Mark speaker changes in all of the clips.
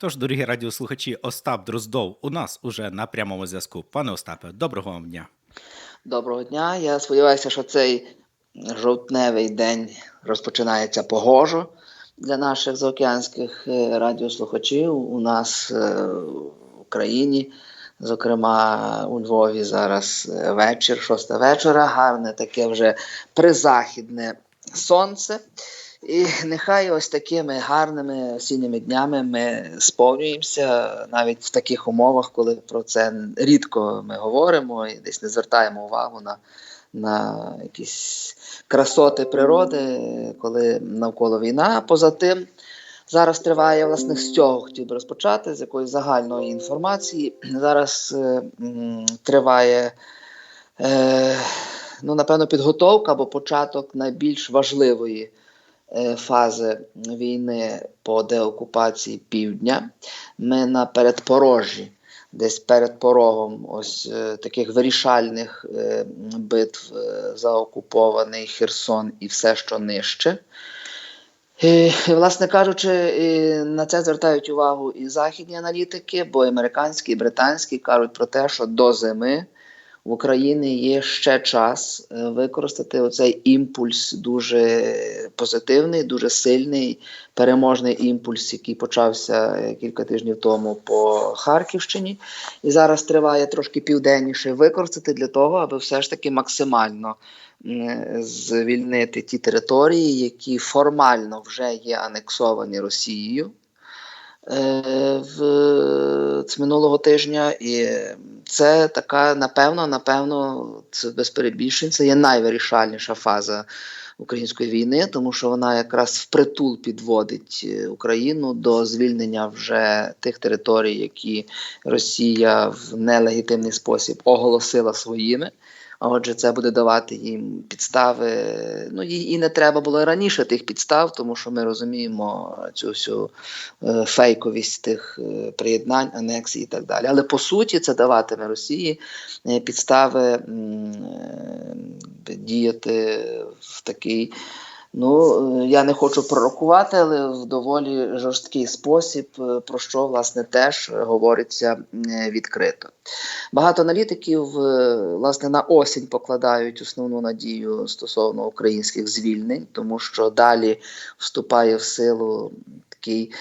Speaker 1: Тож, дорогі радіослухачі, Остап Дроздов у нас уже на прямому зв'язку. Пане Остапе, доброго вам дня.
Speaker 2: Доброго дня. Я сподіваюся, що цей жовтневий день розпочинається погожо для наших заокеанських е, радіослухачів. У нас е, в Україні, зокрема у Львові, зараз е, вечір, шоста вечора, гарне таке вже призахідне сонце. І нехай ось такими гарними осінніми днями ми сповнюємося навіть в таких умовах, коли про це рідко ми говоримо і десь не звертаємо увагу на, на якісь красоти природи, коли навколо війна. Поза тим, зараз триває власне з цього хотів би розпочати, з якоїсь загальної інформації. Зараз е, триває. Е, Ну, напевно, підготовка або початок найбільш важливої фази війни по деокупації півдня. Ми на передпорожжі, десь перед порогом ось е, таких вирішальних е, битв е, за окупований Херсон і все, що нижче. І, власне кажучи, і на це звертають увагу і західні аналітики, бо американські і британські кажуть про те, що до зими в Україні є ще час е, використати оцей імпульс дуже позитивний, дуже сильний, переможний імпульс, який почався е, кілька тижнів тому по Харківщині, і зараз триває трошки південніше використати для того, аби все ж таки максимально звільнити ті території, які формально вже є анексовані Росією. е, В з минулого тижня, і це така, напевно, напевно, це без перебільшень, це є найвирішальніша фаза української війни, тому що вона якраз впритул підводить е, Україну до звільнення вже тих територій, які Росія в нелегітимний спосіб оголосила своїми. А Отже, це буде давати їм підстави. Ну їй і не треба було раніше тих підстав, тому що ми розуміємо цю всю е, фейковість тих е, приєднань, анексій і так далі. Але по суті, це даватиме Росії е, підстави е, діяти в такий. Ну, е, я не хочу пророкувати, але в доволі жорсткий спосіб, е, про що власне теж говориться відкрито. Багато аналітиків е, власне на осінь покладають основну надію стосовно українських звільнень, тому що далі вступає в силу такий,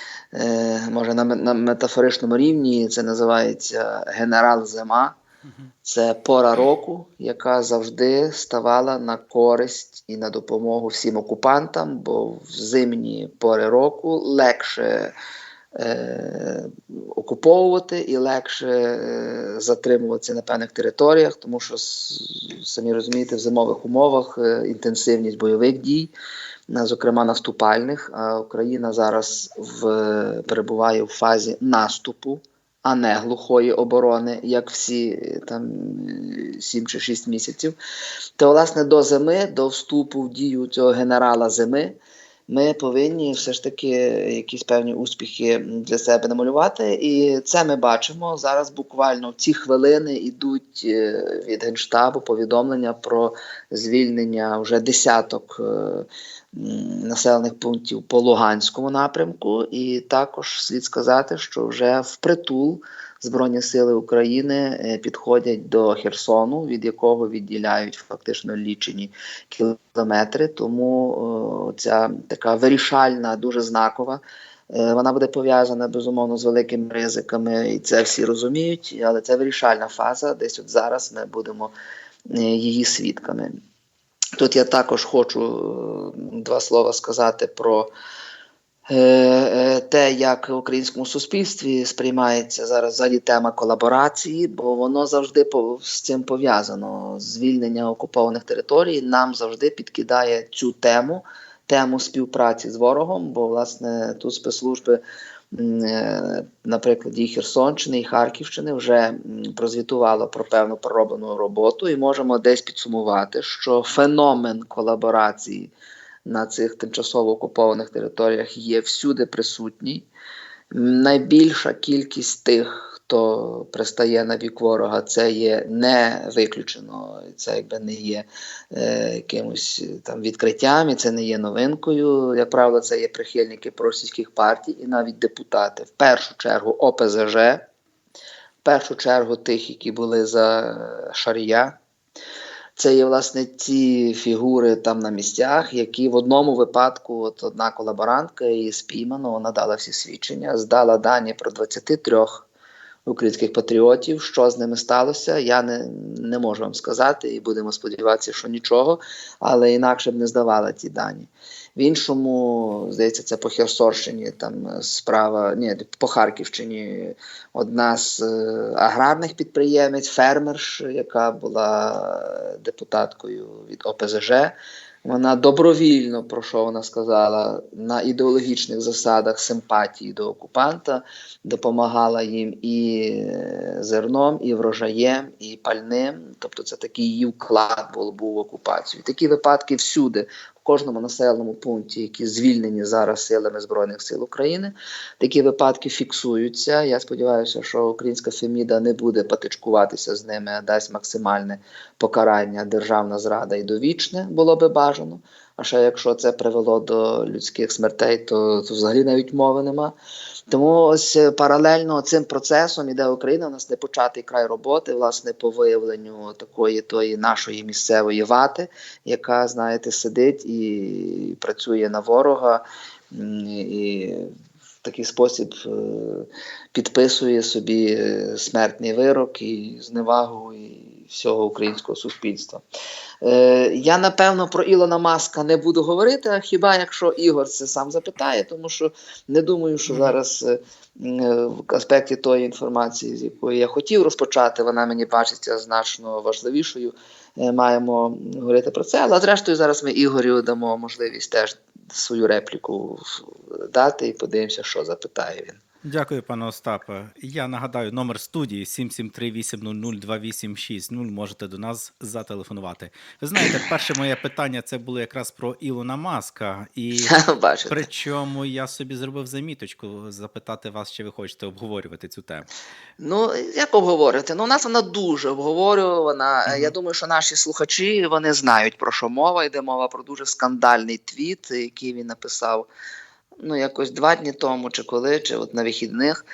Speaker 2: може на метафоричному рівні це називається генерал Зима. Це пора року, яка завжди ставала на користь і на допомогу всім окупантам, бо в зимні пори року легше е, окуповувати і легше е, затримуватися на певних територіях, тому що самі розумієте, в зимових умовах е, інтенсивність бойових дій, зокрема наступальних. А Україна зараз в, перебуває в фазі наступу а не глухої оборони, як всі е, там 7 чи 6 місяців. То, власне, до зими, до вступу в дію цього генерала зими, ми повинні все ж таки якісь певні успіхи для себе намалювати. І це ми бачимо. Зараз буквально в ці хвилини йдуть е, від Генштабу повідомлення про звільнення вже десяток. е, населених пунктів по Луганському напрямку, і також слід сказати, що вже впритул Збройні Сили України е, підходять до Херсону, від якого відділяють фактично лічені кілометри. Тому ця така вирішальна, дуже знакова. е, Вона буде пов'язана безумовно з великими ризиками, і це всі розуміють. Але це вирішальна фаза. Десь от зараз ми будемо е, її свідками. Тут я також хочу два слова сказати про те, як в українському суспільстві сприймається зараз взагалі тема колаборації, бо воно завжди з цим пов'язано. Звільнення окупованих територій нам завжди підкидає цю тему, тему співпраці з ворогом, бо власне тут спецслужби. е, На прикладі і Херсонщини і Харківщини вже прозвітувало про певну пророблену роботу, і можемо десь підсумувати, що феномен колаборації на цих тимчасово окупованих територіях є всюди присутній. Найбільша кількість тих, хто пристає на бік ворога, це є не виключено, це якби не є е, якимось е, там відкриттям, і це не є новинкою. Як правило, це є прихильники проросійських партій і навіть депутати. В першу чергу ОПЗЖ, в першу чергу тих, які були за е, Шарія. Це є власне ті фігури там на місцях, які в одному випадку, от одна колаборантка її спіймано, вона дала всі свідчення, здала дані про 23 українських патріотів. Що з ними сталося, я не, не можу вам сказати, і будемо сподіватися, що нічого, але інакше б не здавала ті дані. В іншому, здається, це по Херсонщині, там справа, ні, по Харківщині одна з е, аграрних підприємець, фермерш, яка була депутаткою від ОПЗЖ. Вона добровільно, про що вона сказала, на ідеологічних засадах симпатії до окупанта допомагала їм і е, зерном, і врожаєм, і пальним. Тобто це такий її вклад був, був в окупацію. Такі випадки всюди, кожному населеному пункті, які звільнені зараз силами Збройних сил України. Такі випадки фіксуються. Я сподіваюся, що українська Феміда не буде патичкуватися з ними, а дасть максимальне покарання, державна зрада і довічне було би бажано. А ще якщо це привело до людських смертей, то, то взагалі навіть мови нема. Тому ось е, паралельно цим процесом іде Україна. У нас не початий край роботи, власне, по виявленню такої тої нашої місцевої вати, яка, знаєте, сидить і працює на ворога. І в такий спосіб е, підписує собі е, смертний вирок і зневагу і всього українського суспільства. Е, я напевно про Ілона Маска не буду говорити, а хіба якщо Ігор це сам запитає, тому що не думаю, що зараз е, в аспекті тої інформації, з якої я хотів розпочати, вона мені бачиться значно важливішою. Е, Маємо говорити про це. Але зрештою, зараз ми Ігорю дамо можливість теж свою репліку дати і подивимося, що запитає він.
Speaker 1: Дякую, пане Остапе. Я нагадаю, номер студії 773-800-2860. Можете до нас зателефонувати. Ви знаєте, перше моє питання це було якраз про Ілона Маска. І
Speaker 2: Бачите.
Speaker 1: причому я собі зробив заміточку запитати вас, чи ви хочете обговорювати цю тему.
Speaker 2: Ну, як обговорити? Ну, у нас вона дуже обговорювана.
Speaker 1: Мгм.
Speaker 2: Я думаю, що наші слухачі вони знають про що мова. Йде мова про дуже скандальний твіт, який він написав ну, якось два дні тому, чи коли, чи от на вихідних.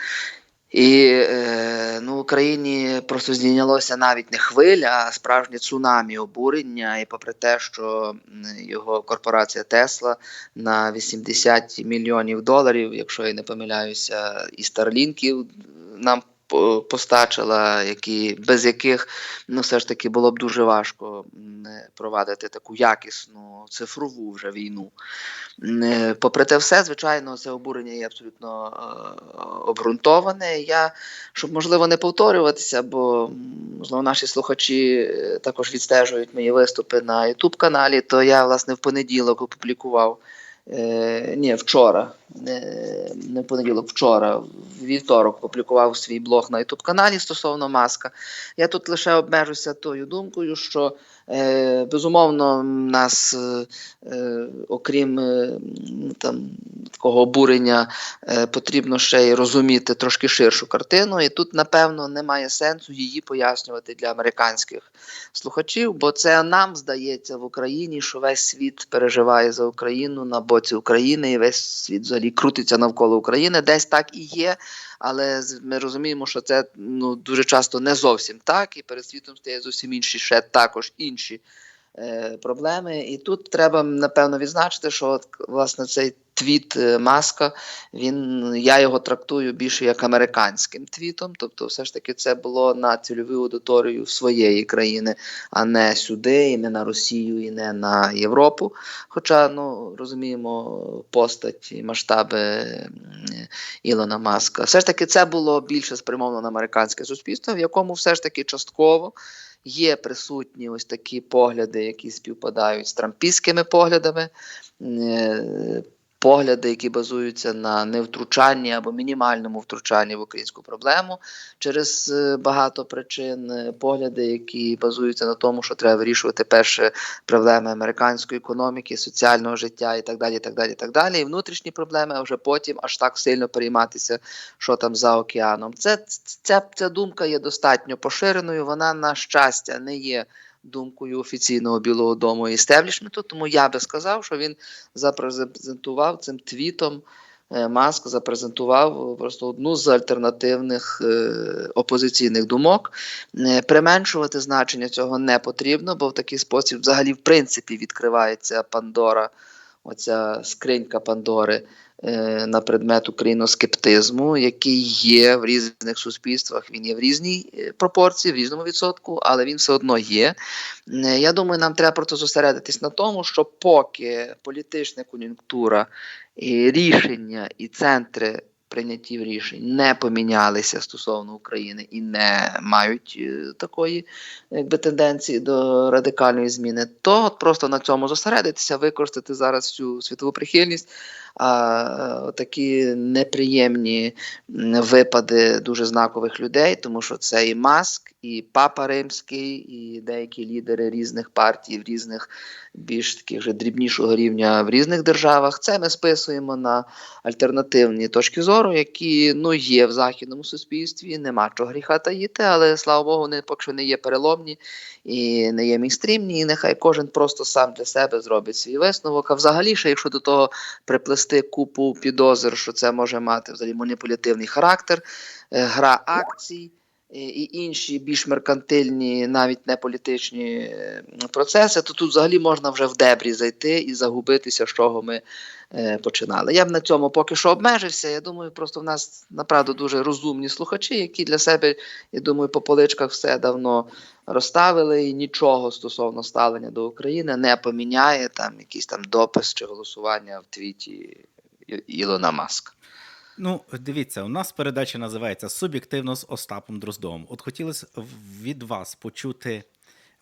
Speaker 2: І е, ну, в Україні просто здійнялося навіть не хвиля, а справжнє цунамі обурення. І попри те, що його корпорація Тесла на 80 мільйонів доларів, якщо я не помиляюся, і старлінків нам постачила, які, без яких ну, все ж таки було б дуже важко провадити таку якісну цифрову вже війну. Е, Попри те все, звичайно, це обурення є абсолютно е, обґрунтоване. Я, щоб можливо не повторюватися, бо можливо наші слухачі е, також відстежують мої виступи на youtube каналі, то я власне в понеділок опублікував. Е, ні, вчора, не, не понеділок, вчора, вівторок опублікував свій блог на youtube каналі стосовно маска. Я тут лише обмежуся тою думкою, що е, безумовно нас, е, е, окрім е, там, такого обурення, е, потрібно ще й розуміти трошки ширшу картину. І тут, напевно, немає сенсу її пояснювати для американських слухачів, бо це нам здається в Україні, що весь світ переживає за Україну на боці України, і весь світ взагалі крутиться навколо України. Десь так і є. Але ми розуміємо, що це ну дуже часто не зовсім так, і перед світом стає зовсім інші ще також інші проблеми. І тут треба напевно відзначити, що от, власне цей твіт е, Маска, він я його трактую більше як американським твітом. Тобто, все ж таки, це було на цільову аудиторію своєї країни, а не сюди, і не на Росію, і не на Європу. Хоча, ну розуміємо, постать і масштаби Ілона Маска. Все ж таки, це було більше спрямовано на американське суспільство, в якому все ж таки частково є присутні ось такі погляди, які співпадають з трампійськими поглядами. Погляди, які базуються на невтручанні або мінімальному втручанні в українську проблему через е, багато причин, е, погляди, які базуються на тому, що треба вирішувати перше проблеми американської економіки, соціального життя і так далі. І так далі, і так далі. І внутрішні проблеми, а вже потім аж так сильно перейматися, що там за океаном. Це ця, ця думка є достатньо поширеною. Вона, на щастя, не є думкою офіційного Білого Дому і істеблішменту, тому я би сказав, що він запрезентував цим твітом. е, Маск запрезентував просто одну з альтернативних е, опозиційних думок. Е, Применшувати значення цього не потрібно, бо в такий спосіб, взагалі, в принципі, відкривається Пандора, оця скринька Пандори е, на предмет україноскептизму, який є в різних суспільствах. Він є в різній е, пропорції, в різному відсотку, але він все одно є. Е, Я думаю, нам треба просто зосередитись на тому, що поки політична кон'юнктура і рішення, і центри прийняттів рішень не помінялися стосовно України і не мають е, такої якби, тенденції до радикальної зміни, то от просто на цьому зосередитися, використати зараз цю світову прихильність. А е, такі неприємні випади дуже знакових людей, тому що це і Маск, і Папа Римський, і деякі лідери різних партій в різних більш таких вже дрібнішого рівня в різних державах. Це ми списуємо на альтернативні точки зору, які ну є в західному суспільстві. Нема чого гріха таїти, але слава Богу, вони поки що не є переломні і не є мейнстрімні. І нехай кожен просто сам для себе зробить свій висновок. А взагалі, ще якщо до того приплести купу підозр, що це може мати взагалі маніпулятивний характер, е, гра акцій. І інші більш меркантильні, навіть не політичні е, процеси, то тут взагалі можна вже в дебрі зайти і загубитися, з чого ми е, починали. Я б на цьому поки що обмежився. Я думаю, просто в нас направду дуже розумні слухачі, які для себе, я думаю, по поличках все давно розставили і нічого стосовно ставлення до України не поміняє там якийсь там допис чи голосування в твіті Ілона Маска.
Speaker 1: Ну, дивіться, у нас передача називається Суб'єктивно з Остапом Дроздовим. От хотілося від вас почути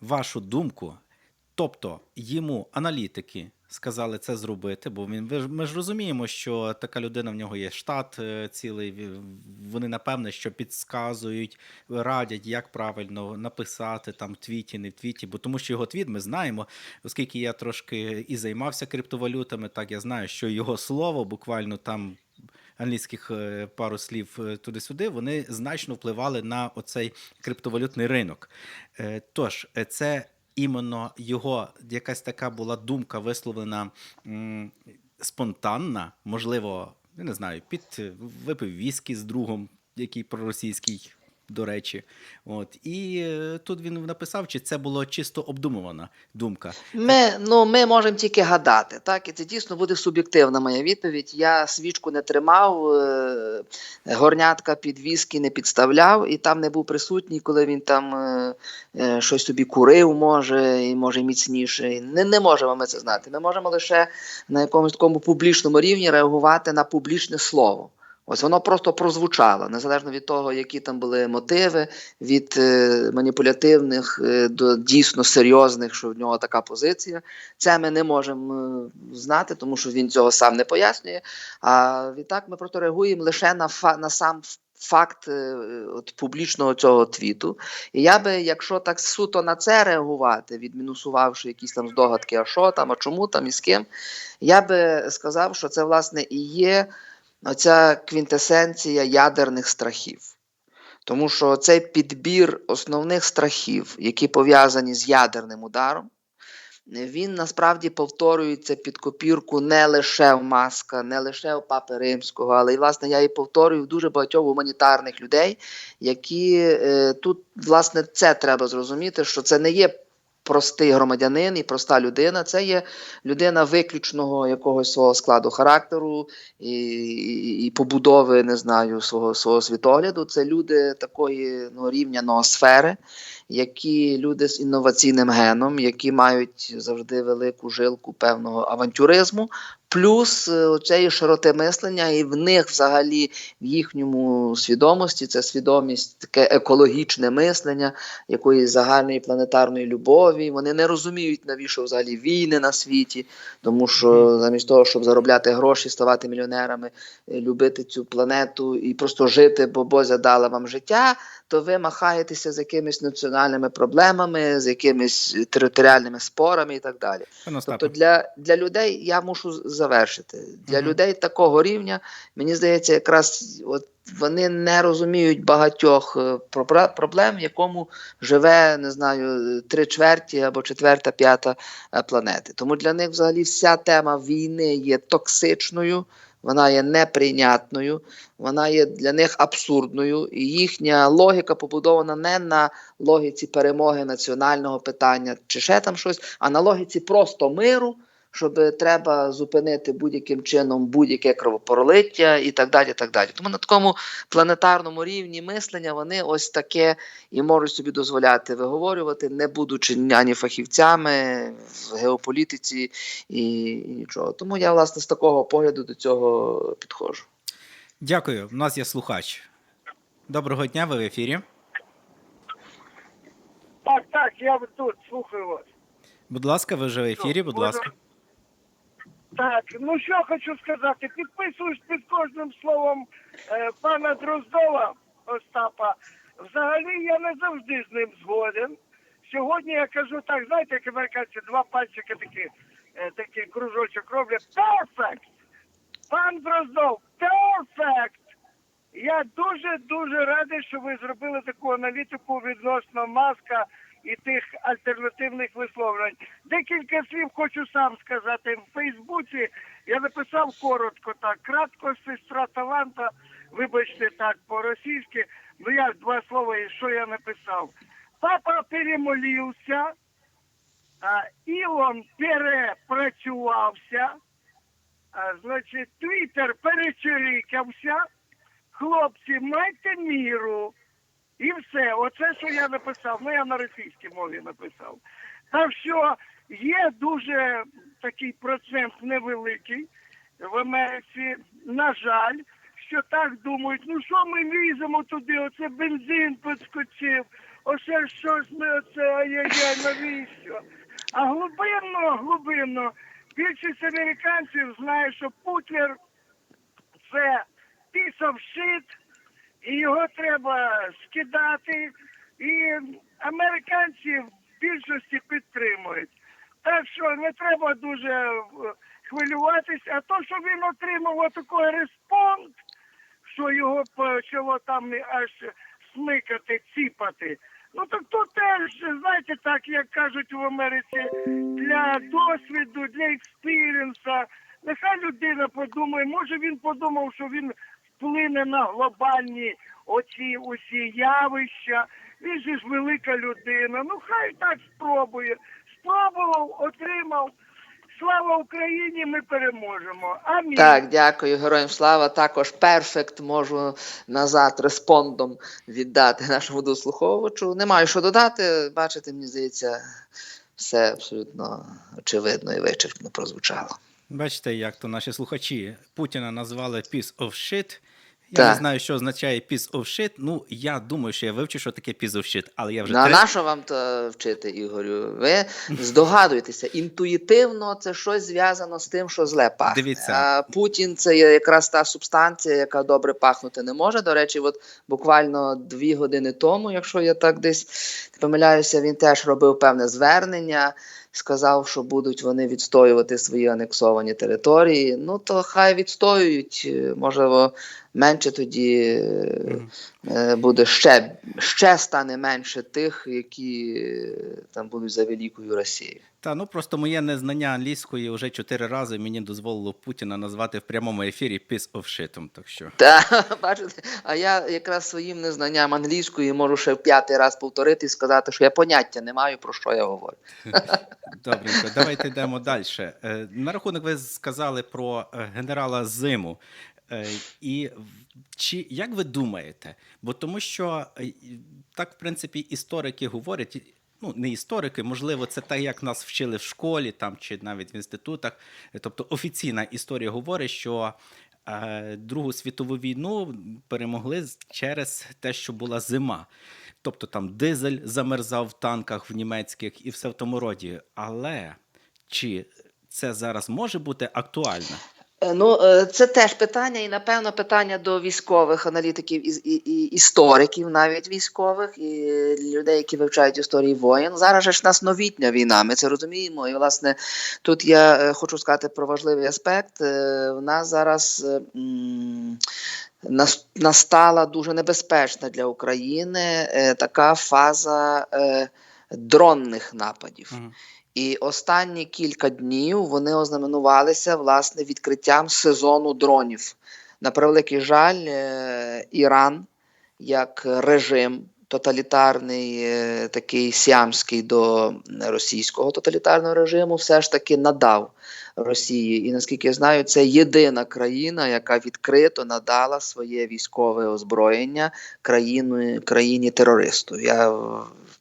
Speaker 1: вашу думку. Тобто, йому аналітики сказали це зробити, бо він ви ж- ми ж розуміємо, що така людина в нього є штат е, цілий. Вони напевне, що підсказують, радять, як правильно написати там твіті, не в твіті. Бо тому що його твіт ми знаємо, оскільки я трошки і займався криптовалютами, так я знаю, що його слово буквально там англійських е, пару слів е, туди-сюди, вони значно впливали на оцей криптовалютний ринок. Е, Тож, це іменно його якась така була думка висловлена спонтанна, можливо, я не знаю, під випив віскі з другом, який проросійський. До речі, от і е, тут він написав, чи це було чисто обдумувана думка.
Speaker 2: Ми, ну, ми можемо тільки гадати, так? І це дійсно буде суб'єктивна моя відповідь. Я свічку не тримав, е, горнятка під віскі не підставляв, і там не був присутній, коли він там е, щось собі курив, може, і може міцніше. Не, не можемо ми це знати. Ми можемо лише на якомусь такому публічному рівні реагувати на публічне слово. Ось воно просто прозвучало, незалежно від того, які там були мотиви, від е, маніпулятивних е, до дійсно серйозних, що в нього така позиція. Це ми не можемо е, знати, тому що він цього сам не пояснює. А відтак ми просто реагуємо лише на, фа- на сам факт е, от, публічного цього твіту. І я би, якщо так суто на це реагувати, відмінусувавши якісь там здогадки, а що там, а чому там і з ким, я би сказав, що це власне і є оця квінтесенція ядерних страхів. Тому що цей підбір основних страхів, які пов'язані з ядерним ударом, він насправді повторюється під копірку не лише в Маска, не лише в Папи Римського, але й власне я і повторюю в дуже багатьох гуманітарних людей, які е, тут, власне, це треба зрозуміти, що це не є простий громадянин і проста людина, це є людина виключного якогось свого складу характеру і, і, і побудови, не знаю, свого, свого світогляду. Це люди такої ну, рівня ноосфери, які люди з інноваційним геном, які мають завжди велику жилку певного авантюризму. Плюс е, цієї широти мислення, і в них взагалі в їхньому свідомості це свідомість, таке екологічне мислення, якоїсь загальної планетарної любові. Вони не розуміють, навіщо взагалі війни на світі, тому що замість того, щоб заробляти гроші, ставати мільйонерами, е, любити цю планету і просто жити, бо Бозя дала вам життя, то ви махаєтеся з якимись національними проблемами, з якимись територіальними спорами і так далі. Тобто для, для людей я мушу завершити. Для
Speaker 1: Мгм.
Speaker 2: людей такого рівня, мені здається, якраз от вони не розуміють багатьох е, проблем, в якому живе, не знаю, три чверті або четверта, п'ята е, планети. Тому для них взагалі вся тема війни є токсичною. Вона є неприйнятною, вона є для них абсурдною, і їхня логіка побудована не на логіці перемоги національного питання чи ще там щось, а на логіці просто миру, щоб треба зупинити будь-яким чином будь-яке кровопролиття і так далі. так далі. Тому на такому планетарному рівні мислення вони ось таке і можуть собі дозволяти виговорювати, не будучи ані фахівцями в геополітиці і, і нічого. Тому я, власне, з такого погляду до цього підходжу.
Speaker 1: дякую. У нас є слухач. Доброго дня, ви в ефірі.
Speaker 3: Так, так, я тут слухаю вас.
Speaker 1: Будь ласка, ви вже в ефірі, будь ласка.
Speaker 3: Так, ну що хочу сказати, підписуюсь під кожним словом е, пана Дроздова Остапа. Взагалі я не завжди з ним згоден. Сьогодні я кажу так, знаєте, як американці, два пальчика такі, е, такий кружочок роблять. Perfect! Пан Дроздов, perfect! Я дуже дуже радий, що ви зробили таку аналітику відносно маска і тих альтернативних висловлювань. Декілька слів хочу сам сказати. В Фейсбуці я написав коротко так. Кратко сестра таланта, вибачте так по-російськи. Ну як два слова, що я написав? Папа перемолився, Ілон перепрацювався, значить, Твіттер перечерикався. Хлопці, майте міру. І все. Оце, що я написав. Ну, я на російській мові написав. Так що є дуже такий процент невеликий в Америці. На жаль, що так думають, ну що ми ліземо туди, оце бензин підскочив, оце щось ми оце ай-яй-яй, навіщо? А глибинно, глибинно, більшість американців знає, що Путлер це piece of і його треба скидати. І американці в більшості підтримують. Так що не треба дуже е, хвилюватись, а то, що він отримав такий респонд, що його почало там аж смикати, ціпати. Ну так то теж, знаєте, так як кажуть в Америці, для досвіду, для експіріенса. Нехай людина подумає, може він подумав, що він вплине на глобальні оці усі явища. Він же ж велика людина. Ну хай так спробує. Спробував, отримав. Слава Україні! Ми переможемо. Амінь.
Speaker 2: Так, дякую, героям слава. Також перфект можу назад респондом віддати нашому дослуховувачу. Не маю що додати. Бачите, мені здається, все абсолютно очевидно і вичерпно прозвучало.
Speaker 1: Бачите, як то наші слухачі Путіна назвали piece of shit. Я
Speaker 2: Так.
Speaker 1: не знаю, що означає piece of shit. Ну, я думаю, що я вивчу, що таке piece of shit, але я вже
Speaker 2: Ну, а
Speaker 1: три-
Speaker 2: на що вам то вчити, Ігорю? Ви здогадуєтеся, інтуїтивно це щось зв'язано з тим, що зле пахне.
Speaker 1: Дивіться.
Speaker 2: А Путін це є якраз та субстанція, яка добре пахнути не може. До речі, от буквально дві години тому, якщо я так десь не помиляюся, він теж робив певне звернення. Сказав, що будуть вони відстоювати свої анексовані території. Ну то хай відстоюють. Е, Можливо, менше тоді е, е, буде ще, ще стане менше тих, які е, там будуть за великою Росією.
Speaker 1: Та ну просто моє незнання англійської вже чотири рази мені дозволило Путіна назвати в прямому ефірі piece of shit. Так що
Speaker 2: Та бачите, а я якраз своїм незнанням англійської можу ще в п'ятий раз повторити і сказати, що я поняття не маю про що я говорю.
Speaker 1: добренько, давайте йдемо далі. На рахунок ви сказали про е, генерала Зиму. Е, І чи як ви думаєте? Бо тому що е, так, в принципі, історики говорять. ну не історики, можливо, це так, як нас вчили в школі там чи навіть в інститутах. Тобто офіційна історія говорить, що е, Другу світову війну перемогли через те, що була зима. Тобто там дизель замерзав в танках в німецьких і все в тому роді. Але чи це зараз може бути актуально?
Speaker 2: Е, Ну, е, це теж питання, і напевно питання до військових аналітиків і, і, і істориків, навіть військових, і людей, які вивчають історії воєн. Зараз ж нас новітня війна, ми це розуміємо. І власне тут я е, хочу сказати про важливий аспект. В нас зараз настала дуже небезпечна для України така фаза дронних нападів.
Speaker 1: Мгм.
Speaker 2: І останні кілька днів вони ознаменувалися власне відкриттям сезону дронів. На превеликий жаль, е, Іран як режим тоталітарний, е, такий сіамський до російського тоталітарного режиму, все ж таки надав Росії. І наскільки я знаю, це єдина країна, яка відкрито надала своє військове озброєння країні, країні терористу. Я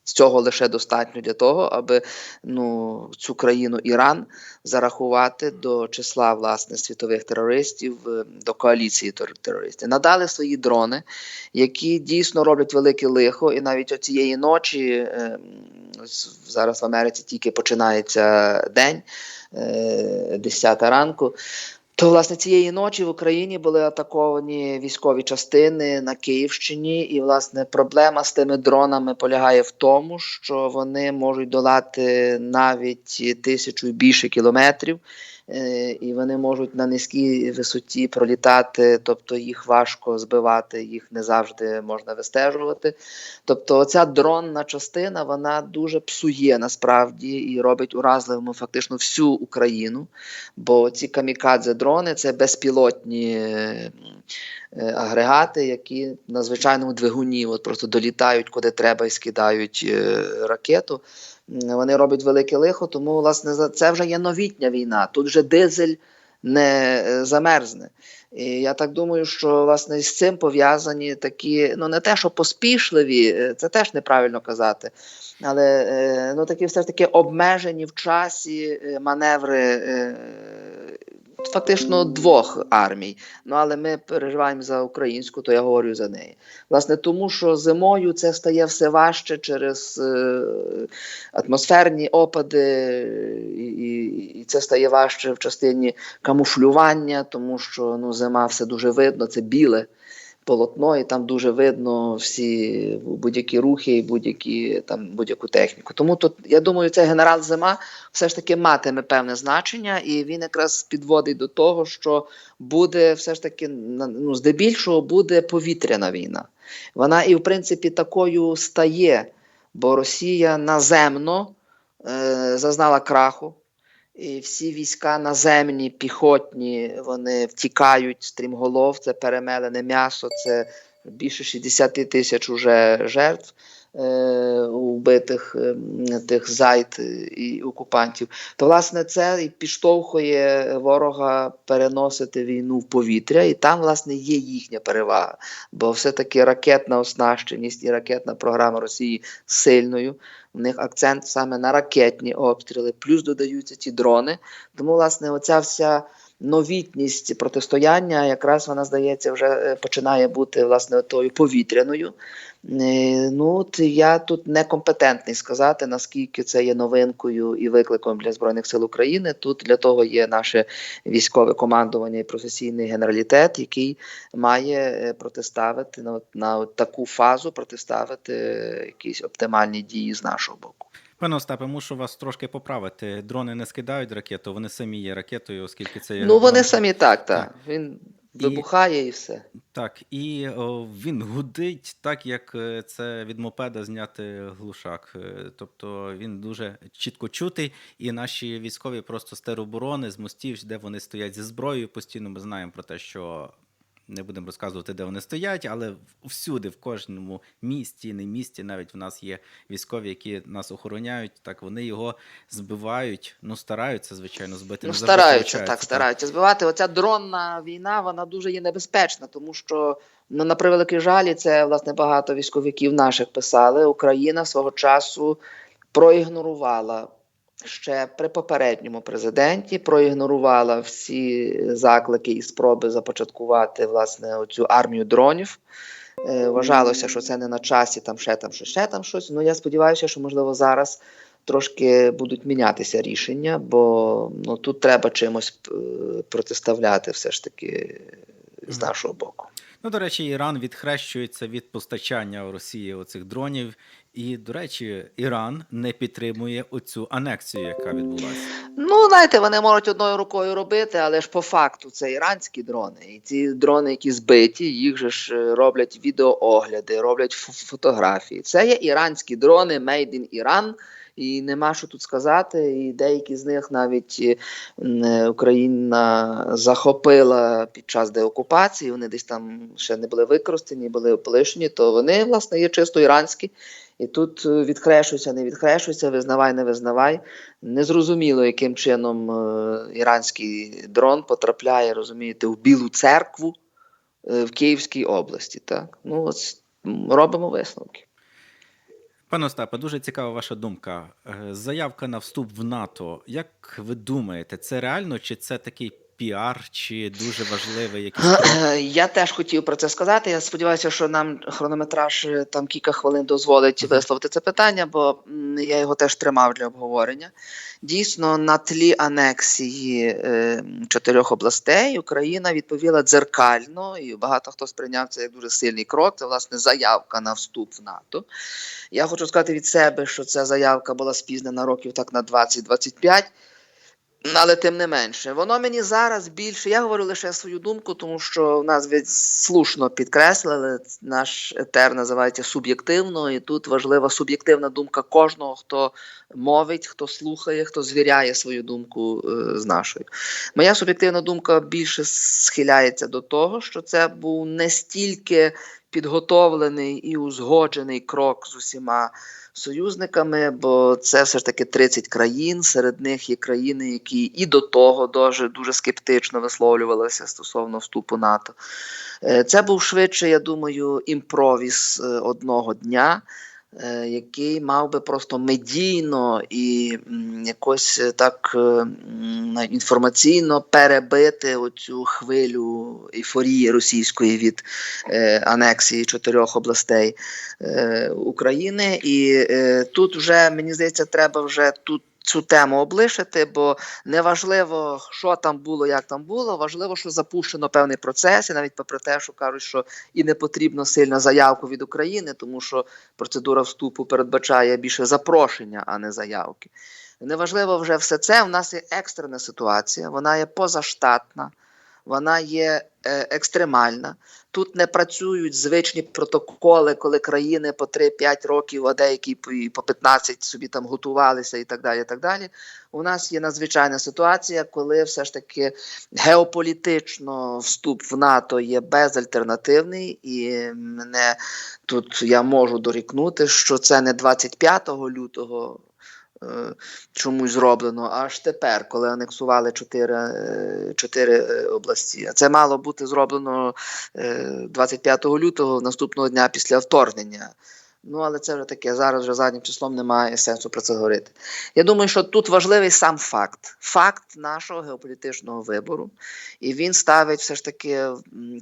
Speaker 2: цього лише достатньо для того, аби ну, цю країну Іран зарахувати до числа власне світових терористів, е, до коаліції тер- терористів. Надали свої дрони, які дійсно роблять велике лихо, і навіть оцієї ночі е, зараз в Америці тільки починається день, 10 ранку. То, власне, цієї ночі в Україні були атаковані військові частини на Київщині, і власне проблема з тими дронами полягає в тому, що вони можуть долати навіть тисячу і більше кілометрів, е, і вони можуть на низькій висоті пролітати, тобто їх важко збивати, їх не завжди можна вистежувати. Тобто, оця дронна частина вона дуже псує насправді і робить уразливими фактично всю Україну. Бо ці камікадзе-дрони це безпілотні е, е, агрегати, які на звичайному двигуні от просто долітають куди треба і скидають е, ракету. Вони роблять велике лихо, тому власне це вже є новітня війна. Тут вже дизель не е, замерзне. І я так думаю, що власне з цим пов'язані такі, ну не те, що поспішливі, е, це теж неправильно казати, але е, ну такі все ж таки обмежені в часі е, маневри. Фактично двох армій. Ну але ми переживаємо за українську, то я говорю за неї. Власне, тому що зимою це стає все важче через е, атмосферні опади, і, і, і це стає важче в частині камуфлювання, тому що ну, зима все дуже видно, це біле полотно, і там дуже видно всі будь-які рухи і будь-які там будь-яку техніку. Тому тут я думаю, цей генерал зима все ж таки матиме певне значення, і він якраз підводить до того, що буде все ж таки ну, здебільшого буде повітряна війна. Вона і в принципі такою стає, бо Росія наземно е, зазнала краху. І всі війська наземні, піхотні, вони втікають стрімголов, це перемелене м'ясо, це більше 60 тисяч уже жертв е, убитих е, тих зайд і окупантів. То, власне, це і підштовхує ворога переносити війну в повітря, і там, власне, є їхня перевага. Бо все-таки ракетна оснащеність і ракетна програма Росії сильною. В них акцент саме на ракетні обстріли, плюс додаються ті дрони. Тому, власне, оця вся новітність протистояння, якраз вона здається, вже е, починає бути власне тою повітряною. Е, Ну, от я тут некомпетентний сказати, наскільки це є новинкою і викликом для Збройних сил України. Тут для того є наше військове командування і професійний генералітет, який має е, протиставити на, на таку фазу, протиставити е, якісь оптимальні дії з нашого боку.
Speaker 1: Пане Остапе, мушу вас трошки поправити. Дрони не скидають ракету, вони самі є ракетою, оскільки це є
Speaker 2: Ну вони самі так, так. Він вибухає і все.
Speaker 1: Так, і о, він гудить так, як е, це від мопеда зняти глушак. Е, Тобто він дуже чітко чутий, і наші військові просто з тероборони, з мостів, де вони стоять зі зброєю. Постійно ми знаємо про те, що не будемо розказувати, де вони стоять, але всюди, в кожному місті, не місті, навіть в нас є військові, які нас охороняють. Так вони його збивають. Ну стараються, звичайно, збити.
Speaker 2: Ну, стараються,
Speaker 1: получається,
Speaker 2: так, стараються збивати. Оця дронна війна, вона дуже є небезпечна, тому що ну, на превеликий жаль, і це власне багато військовиків наших писали. Україна свого часу проігнорувала ще при попередньому президенті, проігнорувала всі заклики і спроби започаткувати власне оцю армію дронів. Е, Вважалося, що це не на часі, там ще там щось, ще там щось. Ну я сподіваюся, що можливо зараз трошки будуть мінятися рішення, бо ну тут треба чимось е, протиставляти все ж таки з нашого боку.
Speaker 1: Ну, до речі, Іран відхрещується від постачання у Росії оцих дронів. І, до речі, Іран не підтримує оцю анексію, яка відбулася.
Speaker 2: Ну, знаєте, вони можуть одною рукою робити, але ж по факту це іранські дрони. І ці дрони, які збиті, їх же ж е, роблять відеоогляди, роблять фо- фотографії. Це є іранські дрони, made in Iran. І нема що тут сказати. І деякі з них навіть е, е, Україна захопила під час деокупації. Вони десь там ще не були використані, були полишені, то вони, власне, є чисто іранські. І тут е, не відхрещуйся, визнавай, не визнавай. Незрозуміло, яким чином іранський дрон потрапляє, розумієте, в Білу церкву в Київській області. Так? Ну, ось робимо висновки.
Speaker 1: Пане Остапе, дуже цікава ваша думка. Е, Заявка на вступ в НАТО. Як ви думаєте, це реально чи це такий піар, чи дуже важливий якийсь?
Speaker 2: Я теж хотів про це сказати. Я сподіваюся, що нам хронометраж е, там кілька хвилин дозволить висловити це питання, бо я його теж тримав для обговорення. Дійсно, на тлі анексії е, чотирьох областей Україна відповіла дзеркально, і багато хто сприйняв це як дуже сильний крок. Це власне заявка на вступ в НАТО. Я хочу сказати від себе, що ця заявка була спізнена років так на 20-25. Але тим не менше, воно мені зараз більше. Я говорю лише свою думку, тому що в нас ви слушно підкреслили, наш етер називається суб'єктивно, і тут важлива суб'єктивна думка кожного, хто мовить, хто слухає, хто звіряє свою думку е, з нашою. Моя суб'єктивна думка більше схиляється до того, що це був не стільки підготовлений і узгоджений крок з усіма союзниками, бо це все ж таки 30 країн. Серед них є країни, які і до того дуже, дуже скептично висловлювалися стосовно вступу НАТО. Е, Це був швидше, я думаю, імпровіз е, одного дня. Е, Який мав би просто медійно і якось е, так е, інформаційно перебити оцю хвилю ейфорії російської від анексії чотирьох областей України. І тут вже мені здається, треба вже тут. Цю тему облишити, бо неважливо, що там було, як там було. Важливо, що запущено певний процес, і навіть попри те, що кажуть, що і не потрібно сильна заявку від України, тому що процедура вступу передбачає більше запрошення, а не заявки. Неважливо вже все це. У нас є екстрена ситуація, вона є позаштатна, вона є е, екстремальна. Тут не працюють звичні протоколи, коли країни по 3-5 років, а деякі по і по 15 собі там готувалися і так далі. І так далі. У нас є надзвичайна ситуація, коли все ж таки геополітично вступ в НАТО є безальтернативний, і мене тут я можу дорікнути, що це не 25 лютого. Е, Чомусь зроблено аж тепер, коли анексували чотири, е, чотири е, області. А це мало бути зроблено е, 25 лютого наступного дня після вторгнення. Ну, але це вже таке, зараз вже заднім числом немає сенсу про це говорити. Я думаю, що тут важливий сам факт. Факт нашого геополітичного вибору. І він ставить все ж таки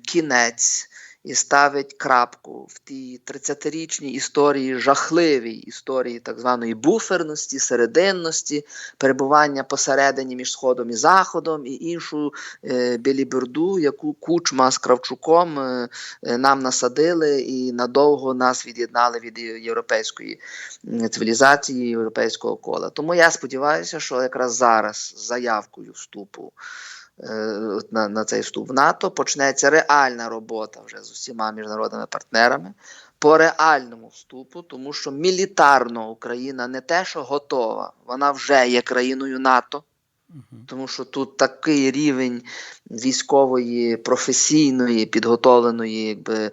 Speaker 2: кінець і ставить крапку в тій 30-річній історії, жахливій історії так званої буферності, серединності, перебування посередині між Сходом і Заходом, і іншу е, біліберду, яку Кучма з Кравчуком е, е, нам насадили і надовго нас від'єднали від європейської цивілізації, європейського кола. Тому я сподіваюся, що якраз зараз заявкою вступу на, на цей вступ в НАТО почнеться реальна робота вже з усіма міжнародними партнерами по реальному вступу, тому що мілітарно Україна не те, що готова, вона вже є країною НАТО. Тому що тут такий рівень військової професійної підготовленої якби,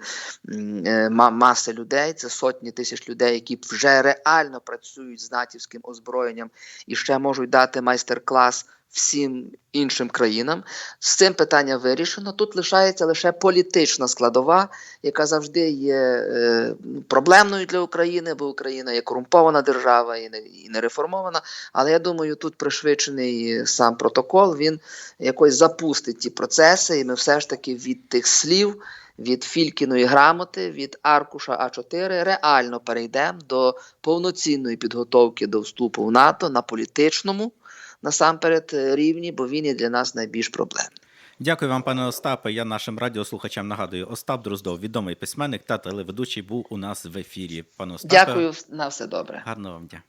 Speaker 2: е, маси людей. Це сотні тисяч людей, які вже реально працюють з натівським озброєнням і ще можуть дати майстер-клас всім іншим країнам. З цим питання вирішено. Тут лишається лише політична складова, яка завжди є е, проблемною для України, бо Україна є корумпована держава і не, і не реформована. Але я думаю, тут пришвидшений сам протокол він якось запустить ті процеси, і ми все ж таки від тих слів. Від Фількіної грамоти, від аркуша А4 реально перейдемо до повноцінної підготовки до вступу в НАТО на політичному насамперед е, рівні, бо він є для нас найбільш проблемним.
Speaker 1: Дякую вам, пане Остапе. Я нашим радіослухачам нагадую, Остап Дроздов, відомий письменник та телеведучий, був у нас в ефірі. Пане Остапе,
Speaker 2: Дякую на все добре.
Speaker 1: гарного вам дня.